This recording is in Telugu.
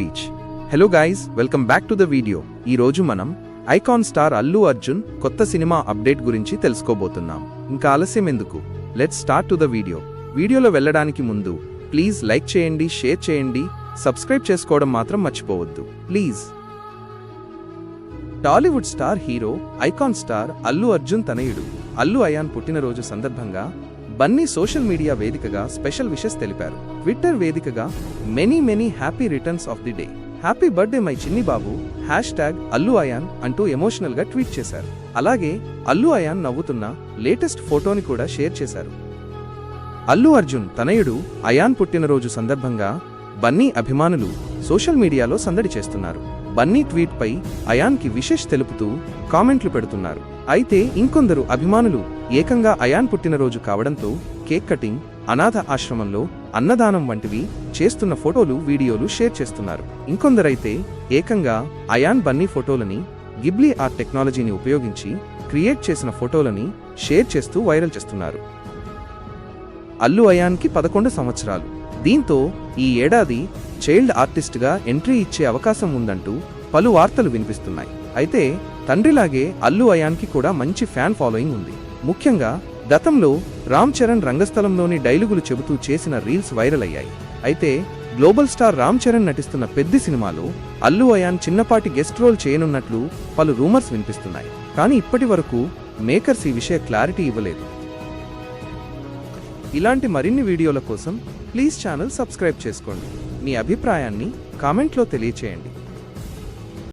Speech hello guys welcome back to the video ఈ రోజు మనం ఐకాన్ స్టార్ అల్లు అర్జున్ కొత్త సినిమా అప్డేట్ గురించి తెలుసుకోబోతున్నాం. ఇంకా ఆలస్యం ఎందుకు? Let's start to the video వీడియోలో వెళ్ళడానికి ముందు ప్లీజ్ లైక్ చేయండి షేర్ చేయండి సబ్స్క్రైబ్ చేసుకోవడం మాత్రం మర్చిపోవద్దు. Please Tollywood star hero icon star Allu Arjun తనయుడు. అల్లు అయాన్ పుట్టినరోజు సందర్భంగా బన్నీ సోషల్ మీడియా వేదికగా స్పెషల్ విషెస్ తెలిపారు. ట్విట్టర్ వేదికగా many many happy returns of the day. Happy birthday my చిన్ని బాబు హ్యాష్ ట్యాగ్ అల్లు అయాన్ అంటూ ఎమోషనల్గా ట్వీట్ చేశారు. అలాగే అల్లు అయాన్ నవ్వుతున్న లేటెస్ట్ ఫోటోని కూడా షేర్ చేశారు. అల్లు అర్జున్ తనయుడు అయాన్ పుట్టినరోజు సందర్భంగా బన్నీ అభిమానులు సోషల్ మీడియాలో సందడి చేస్తున్నారు. బన్నీ ట్వీట్ పై అయాన్కి విశేష్ తెలుపుతూ కామెంట్లు పెడుతున్నారు. అయితే ఇంకొందరు అభిమానులు ఏకంగా అయాన్ పుట్టినరోజు కావడంతో కేక్ కటింగ్ అనాథ ఆశ్రమంలో అన్నదానం వంటివి చేస్తున్న ఫోటోలు వీడియోలు షేర్ చేస్తున్నారు. ఇంకొందరైతే ఏకంగా అయాన్ బన్నీ ఫోటోలని గిబ్లీ ఆర్ట్ టెక్నాలజీని ఉపయోగించి క్రియేట్ చేసిన ఫోటోలని షేర్ చేస్తూ వైరల్ చేస్తున్నారు. అల్లు అయాన్కి పదకొండు సంవత్సరాలు. దీంతో ఈ ఏడాది చైల్డ్ ఆర్టిస్ట్గా ఎంట్రీ ఇచ్చే అవకాశం ఉందంటూ పలు వార్తలు వినిపిస్తున్నాయి. అయితే తండ్రిలాగే అల్లు అయాన్కి కూడా మంచి ఫ్యాన్ ఫాలోయింగ్ ఉంది. ముఖ్యంగా గతంలో రామ్ చరణ్ రంగస్థలంలోని డైలుగులు చెబుతూ చేసిన రీల్స్ వైరల్ అయ్యాయి. అయితే గ్లోబల్ స్టార్ రామ్ చరణ్ నటిస్తున్న పెద్ద సినిమాలో అల్లు అయాన్ చిన్నపాటి గెస్ట్ రోల్ చేయనున్నట్లు పలు రూమర్స్ వినిపిస్తున్నాయి. కానీ ఇప్పటి వరకు మేకర్స్ ఈ విషయ క్లారిటీ ఇవ్వలేదు. ఇలాంటి మరిన్ని వీడియోల కోసం ప్లీజ్ ఛానల్ సబ్స్క్రైబ్ చేసుకోండి. మీ అభిప్రాయాన్ని కామెంట్లో తెలియచేయండి.